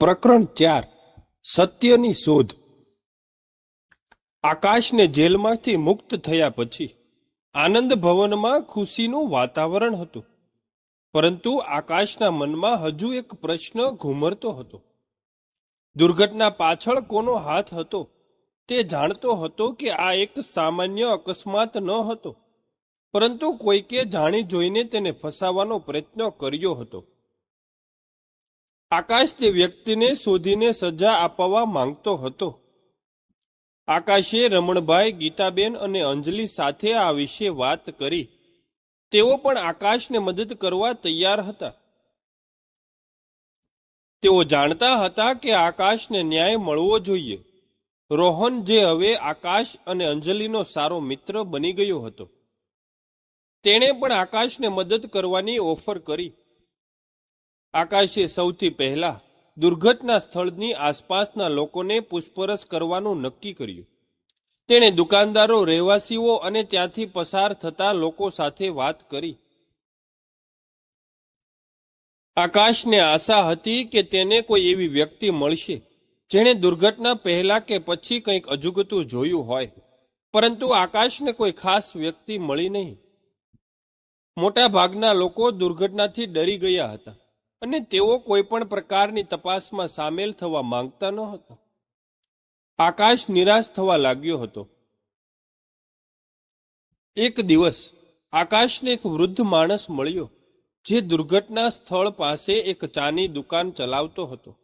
પ્રકરણ ચાર, સત્યની શોધ. આકાશને જેલમાંથી મુક્ત થયા પછી આનંદ ભવનમાં ખુશીનું વાતાવરણ હતું. પરંતુ આકાશના મનમાં હજુ એક પ્રશ્ન ઘુમરતો હતો. દુર્ઘટના પાછળ કોનો હાથ હતો તે જાણતો હતો કે આ એક સામાન્ય અકસ્માત ન હતો. પરંતુ કોઈકે જાણી જોઈને તેને ફસાવાનો પ્રયત્ન કર્યો હતો. આકાશ તે વ્યક્તિને શોધીને સજા અપાવવા માંગતો હતો. આકાશે રમણભાઈ, ગીતાબેન અને અંજલિ સાથે આ વિશે વાત કરી. તેઓ પણ આકાશને મદદ કરવા તૈયાર હતા. તેઓ જાણતા હતા કે આકાશને ન્યાય મળવો જોઈએ. રોહન જે હવે આકાશ અને અંજલિનો સારો મિત્ર બની ગયો હતો. તેણે પણ આકાશને મદદ કરવાની ઓફર કરી. આકાશે સૌથી પહેલા દુર્ઘટના સ્થળની આસપાસના લોકોને પૂછપરછ કરવાનું નક્કી કર્યું. તેણે દુકાનદારો, રહેવાસીઓ અને ત્યાંથી પસાર થતા લોકો સાથે વાત કરી. આકાશને આશા હતી કે તેને કોઈ એવી વ્યક્તિ મળશે, જેણે દુર્ઘટના પહેલા કે પછી કંઈક અજુગતું જોયું હોય. પરંતુ આકાશને કોઈ ખાસ વ્યક્તિ મળી નહીં. મોટા ભાગના લોકો દુર્ઘટનાથી ડરી ગયા હતા. અને તેઓ કોઈ પણ પ્રકારની તપાસમાં સામેલ થવા માંગતા ન હતા. આકાશ નિરાશ થવા લાગ્યો હતો. એક દિવસ આકાશને એક વૃદ્ધ માણસ મળ્યો, જે દુર્ઘટના સ્થળ પાસે એક ચાની દુકાન ચલાવતો હતો.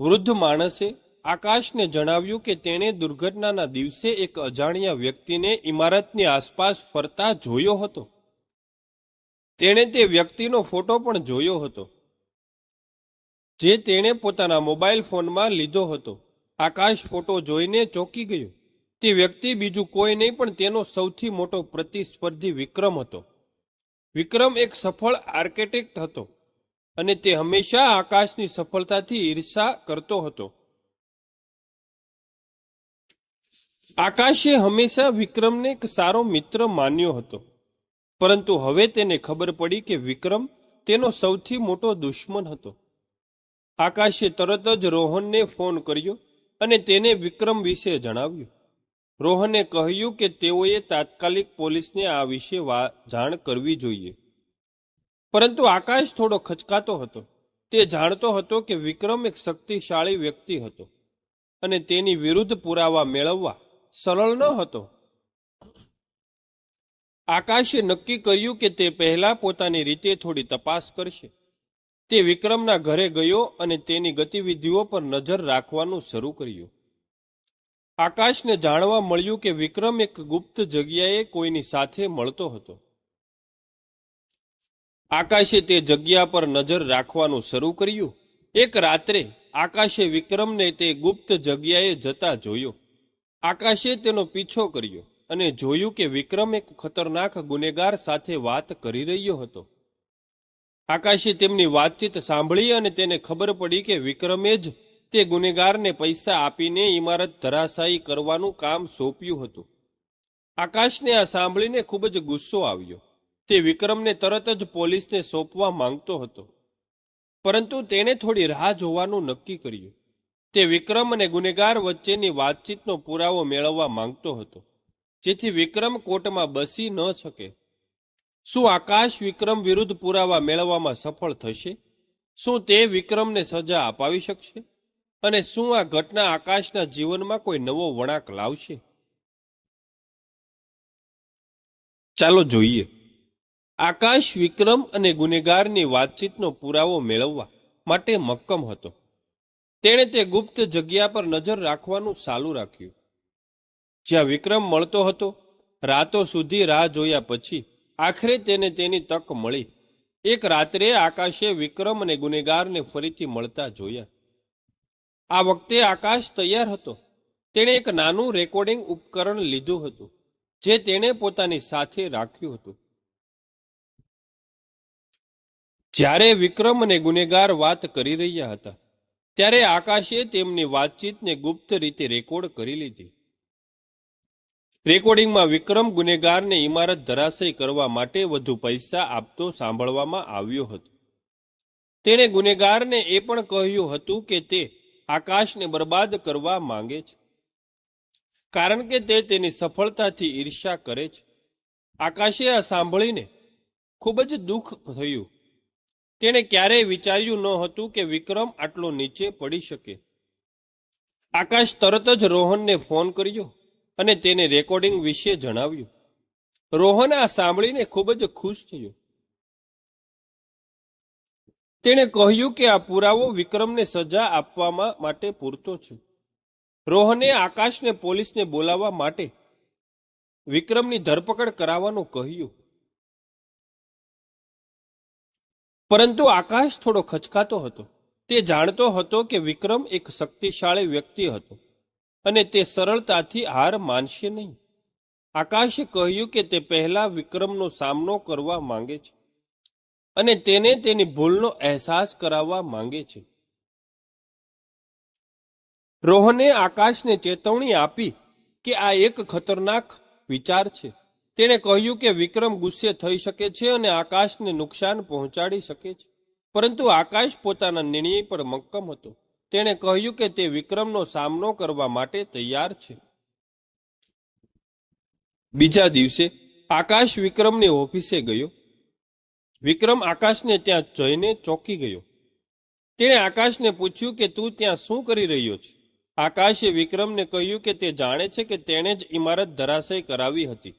વૃદ્ધ માણસે આકાશને જણાવ્યું કે તેણે દુર્ઘટનાના દિવસે એક અજાણ્યા વ્યક્તિને ઇમારતની આસપાસ ફરતા જોયો હતો. તેણે તે વ્યક્તિનો ફોટો પણ જોયો હતો, જે તેણે પોતાના મોબાઈલ ફોનમાં લીધો હતો. આકાશ ફોટો જોઈને ચોંકી ગયો. તે વ્યક્તિ બીજું કોઈ નહીં, પણ તેનો સૌથી મોટો પ્રતિસ્પર્ધી વિક્રમ હતો. વિક્રમ એક સફળ આર્કિટેક્ટ હતો અને તે હંમેશા આકાશની સફળતાથી ઈર્ષા કરતો હતો. આકાશે હંમેશા વિક્રમને એક સારો મિત્ર માન્યો હતો. પરંતુ હવે તેને ખબર પડી કે વિક્રમ તેનો સૌથી મોટો દુશ્મન હતો. આકાશે તરત જ રોહનને ફોન કર્યો અને તેને વિક્રમ વિશે જણાવ્યું. રોહને કહ્યું કે તેઓએ તાત્કાલિક પોલીસને આ વિશે જાણ કરવી જોઈએ. પરંતુ આકાશ થોડો ખચકાતો હતો. તે જાણતો હતો કે વિક્રમ એક શક્તિશાળી વ્યક્તિ હતો અને તેની વિરુદ્ધ પુરાવા મેળવવા સરળ ન હતો. આકાશે નક્કી કર્યું કે તે પહેલા પોતાની રીતે થોડી તપાસ કરશે. તે વિક્રમના ઘરે ગયો અને તેની ગતિવિધિઓ પર નજર રાખવાનું શરૂ કર્યું. આકાશને જાણવા મળ્યું કે વિક્રમ એક ગુપ્ત જગ્યાએ કોઈની સાથે મળતો હતો. આકાશે તે જગ્યા પર નજર રાખવાનું શરૂ કર્યું. એક રાત્રે આકાશે વિક્રમને તે ગુપ્ત જગ્યાએ જતા જોયો. આકાશે તેનો પીછો કર્યો. અને જોયું કે વિક્રમ એક ખતરનાક ગુનેગાર સાથે વાત કરી રહ્યો હતો. આકાશે તેમની વાતચીત સાંભળી અને તેને ખબર પડી કે વિક્રમે જ તે ગુનેગારને પૈસા આપીને ઇમારત ધરાશાયી કરવાનું કામ સોંપ્યું હતું. આકાશને આ સાંભળીને ખૂબ જ ગુસ્સો આવ્યો. તે વિક્રમને તરત જ પોલીસને સોંપવા માંગતો હતો. પરંતુ તેણે થોડી રાહ જોવાનું નક્કી કર્યું. તે વિક્રમ અને ગુનેગાર વચ્ચેની વાતચીતનો પુરાવો મેળવવા માંગતો હતો. જેથી વિક્રમ કોર્ટમાં બસી ન શકે. શું આકાશ વિક્રમ વિરુદ્ધ પુરાવા મેળવવામાં સફળ થશે? શું તે વિક્રમને સજા અપાવી શકશે? અને શું આ ઘટના આકાશના જીવનમાં કોઈ નવો વળાંક લાવશે? ચાલો જોઈએ. આકાશ વિક્રમ અને ગુનેગારની વાતચીતનો પુરાવો મેળવવા માટે મક્કમ હતો. તેણે તે ગુપ્ત જગ્યા પર નજર રાખવાનું ચાલુ રાખ્યું. જ્યાં વિક્રમ મળતો હતો, રાતો સુધી રાહ જોયા પછી આખરે તેને તેની તક મળી. એક રાત્રે આકાશે વિક્રમ અને ગુનેગારને ફરીથી મળતા જોયા. આ વખતે આકાશ તૈયાર હતો. તેણે એક નાનું રેકોર્ડિંગ ઉપકરણ લીધું હતું, જે તેણે પોતાની સાથે રાખ્યું હતું. જ્યારે વિક્રમ અને ગુનેગાર વાત કરી રહ્યા હતા, ત્યારે આકાશે તેમની વાતચીતને ગુપ્ત રીતે રેકોર્ડ કરી લીધી. રેકોર્ડિંગમાં વિક્રમ ગુનેગારને ઇમારત ધરાશય કરવા માટે વધુ પૈસા આપતો સાંભળવામાં આવ્યો હતો. તેણે ગુનેગારને એ પણ કહ્યું હતું કે તે આકાશને બરબાદ કરવા માંગે છે. કારણ કે તે તેની સફળતાથી ઈર્ષ્યા કરે છે. આકાશે આ સાંભળીને ખૂબ જ દુઃખ થયું. તેણે ક્યારેય વિચાર્યું ન હતું કે વિક્રમ આટલો નીચે પડી શકે. આકાશ તરત જ રોહનને ફોન કર્યો. અને તેને રેકોર્ડિંગ વિશે જણાવ્યું. રોહન આ સાંભળીને ખૂબ જ ખુશ થયો. તેણે કહ્યું કે આ પુરાવો વિક્રમને સજા આપવામાં માટે પૂરતો છે. રોહને આકાશને પોલીસને બોલાવવા માટે વિક્રમની ધરપકડ કરાવવાનું કહ્યું. પરંતુ આકાશ થોડો ખચકાતો હતો. તે જાણતો હતો કે વિક્રમ એક શક્તિશાળી વ્યક્તિ હતો. અને તે સરળતાથી હાર માનશે નહીં. આકાશે કહ્યું કે તે પહેલા વિક્રમનો સામનો કરવા માંગે છે અને તેને તેની ભૂલનો અહેસાસ કરાવવા માંગે છે. રોહને આકાશને ચેતવણી આપી કે આ એક ખતરનાક વિચાર છે. તેણે કહ્યું કે વિક્રમ ગુસ્સે થઈ શકે છે અને આકાશને નુકસાન પહોંચાડી શકે છે. પરંતુ આકાશ પોતાના નિર્ણય પર મક્કમ હતો. તેણે કહ્યું કે તે વિક્રમનો સામનો કરવા માટે તૈયાર છે. બીજા દિવસે આકાશ વિક્રમની ઓફિસે ગયો. વિક્રમ આકાશને ત્યાં જઈને ચોંકી ગયો. તેણે આકાશને પૂછ્યું કે તું ત્યાં શું કરી રહ્યો છે? આકાશે વિક્રમને કહ્યું કે તે જાણે છે કે તેણે જ ઇમારત ધરાશય કરાવી હતી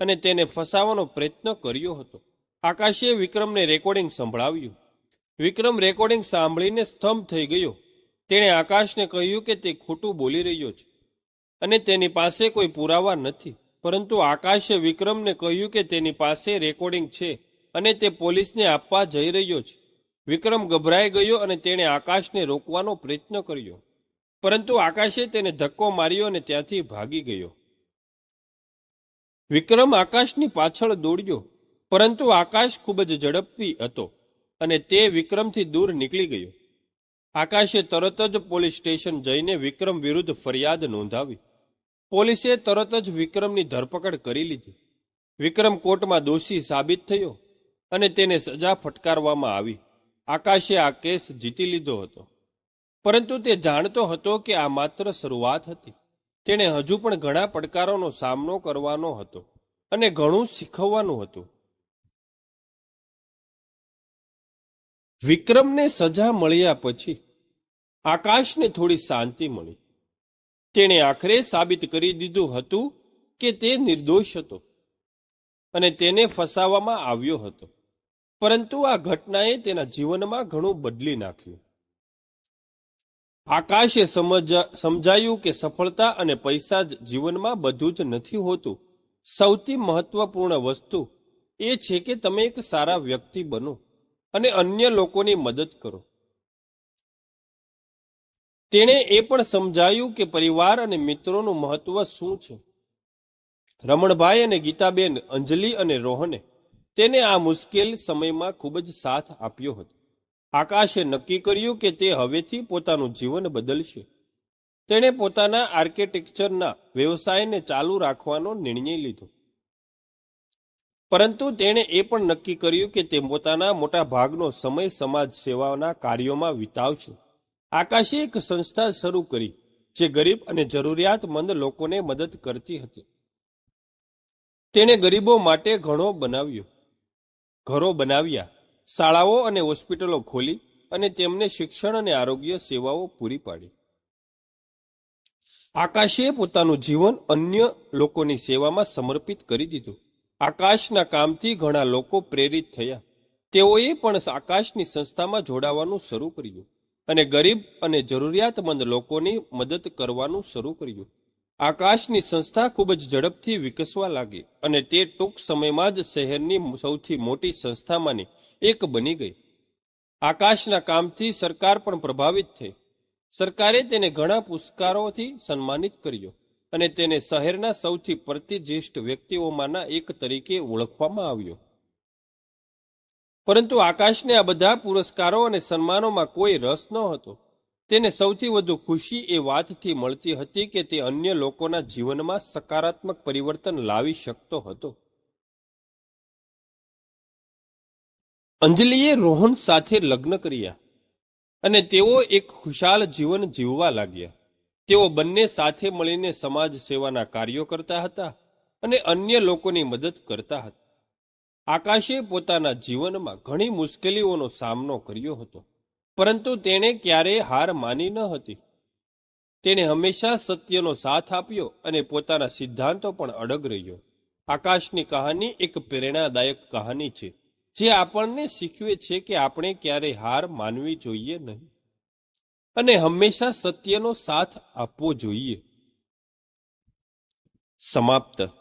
અને તેને ફસાવાનો પ્રયત્ન કર્યો હતો. આકાશે વિક્રમને રેકોર્ડિંગ સંભળાવ્યું. વિક્રમ રેકોર્ડિંગ સાંભળીને સ્તંભ થઈ ગયો. તેણે આકાશને કહ્યું કે તે ખોટું બોલી રહ્યો છે અને તેની પાસે કોઈ પુરાવા નથી. પરંતુ આકાશે વિક્રમને કહ્યું કે તેની પાસે રેકોર્ડિંગ છે અને તે પોલીસને આપવા જઈ રહ્યો છે. વિક્રમ ગભરાઈ ગયો અને તેણે આકાશને રોકવાનો પ્રયત્ન કર્યો. પરંતુ આકાશે તેને ધક્કો માર્યો અને ત્યાંથી ભાગી ગયો. વિક્રમ આકાશની પાછળ દોડ્યો. પરંતુ આકાશ ખૂબ જ ઝડપી હતો અને તે વિક્રમથી દૂર નીકળી ગયો. આકાશે તરત જ પોલીસ સ્ટેશન જઈને વિક્રમ વિરુદ્ધ ફરિયાદ નોંધાવી. પોલીસે તરત જ વિક્રમની ધરપકડ કરી લીધી. વિક્રમ કોર્ટમાં દોષી સાબિત થયો અને તેને સજા ફટકારવામાં આવી. આકાશે આ કેસ જીતી લીધો હતો. પરંતુ તે જાણતો હતો કે આ માત્ર શરૂઆત હતી. તેણે હજુ પણ ઘણા પડકારોનો સામનો કરવાનો હતો અને ઘણું શીખવવાનું હતું. વિક્રમને સજા મળ્યા પછી આકાશને થોડી શાંતિ મળી. તેણે આખરે સાબિત કરી દીધું હતું કે તે નિર્દોષ હતો અને તેને ફસાવવામાં આવ્યો હતો. પરંતુ આ ઘટનાએ તેના જીવનમાં ઘણું બદલી નાખ્યું. આકાશે સમજાયું કે સફળતા અને પૈસા જ જીવનમાં બધું જ નથી હોતું. સૌથી મહત્વપૂર્ણ વસ્તુ એ છે કે તમે એક સારા વ્યક્તિ બનો. અને અન્ય લોકોની મદદ કરો. તેણે એ પણ સમજાયું કે પરિવાર અને મિત્રોનું મહત્વ શું છે? રમણભાઈ અને ગીતાબેન, અંજલિ અને રોહને તેને આ મુશ્કેલ સમયમાં ખૂબ જ સાથ આપ્યો હતો. આકાશે નક્કી કર્યું કે તે હવેથી પોતાનું જીવન બદલશે. તેણે પોતાના આર્કિટેક્ચરના વ્યવસાયને ચાલુ રાખવાનો નિર્ણય લીધો. પરંતુ તેણે એ પણ નક્કી કર્યું કે તે પોતાના મોટા ભાગનો સમય સમાજ સેવાના કાર્યોમાં વિતાવશે. આકાશે એક સંસ્થા શરૂ કરી, જે ગરીબ અને જરૂરિયાતમંદ લોકોને મદદ કરતી હતી. તેણે ગરીબો માટે ઘણો બનાવ્યો. ઘરો બનાવ્યા, શાળાઓ અને હોસ્પિટલો ખોલી અને તેમને શિક્ષણ અને આરોગ્ય સેવાઓ પૂરી પાડી. આકાશે પોતાનું જીવન અન્ય લોકોની સેવામાં સમર્પિત કરી દીધું. આકાશના કામથી ઘણા લોકો પ્રેરિત થયા. તેઓએ પણ આકાશની સંસ્થામાં જોડાવાનું શરૂ કર્યું અને ગરીબ અને જરૂરિયાતમંદ લોકોની મદદ કરવાનું શરૂ કર્યું. આકાશની સંસ્થા ખૂબ જ ઝડપથી વિકસવા લાગી અને તે ટૂંક સમયમાં જ શહેરની સૌથી મોટી સંસ્થામાંની એક બની ગઈ. આકાશના કામથી સરકાર પણ પ્રભાવિત થઈ. સરકારે તેને ઘણા પુરસ્કારોથી સન્માનિત કર્યો. અને તેને શહેરના સૌથી પ્રતિજ્યેષ્ઠ વ્યક્તિઓમાંના એક તરીકે ઓળખવામાં આવ્યો. પરંતુ આકાશને આ બધા પુરસ્કારો અને સન્માનોમાં કોઈ રસ ન હતો તેને સૌથી વધુ ખુશી એ વાતથી મળતી હતી કે તે અન્ય લોકોના જીવનમાં સકારાત્મક પરિવર્તન લાવી શકતો હતો. અંજલિએ રોહન સાથે લગ્ન કર્યા અને તેઓ એક ખુશાલ જીવન જીવવા લાગ્યા. તેઓ બંને સાથે મળીને સમાજ સેવાના કાર્યો કરતા હતા અને અન્ય લોકોની મદદ કરતા હતા. આકાશે પોતાના જીવનમાં ઘણી મુશ્કેલીઓનો સામનો કર્યો હતો, પરંતુ તેણે ક્યારેય હાર માની ન હતી. તેણે હંમેશા સત્યનો સાથ આપ્યો અને પોતાના સિદ્ધાંતો પણ અડગ રહ્યો. આકાશની કહાની એક પ્રેરણાદાયક કહાની છે, જે આપણને શીખવે છે કે આપણે ક્યારેય હાર માનવી જોઈએ નહીં. અને હંમેશા સત્યનો સાથ આપવો જોઈએ. સમાપ્ત.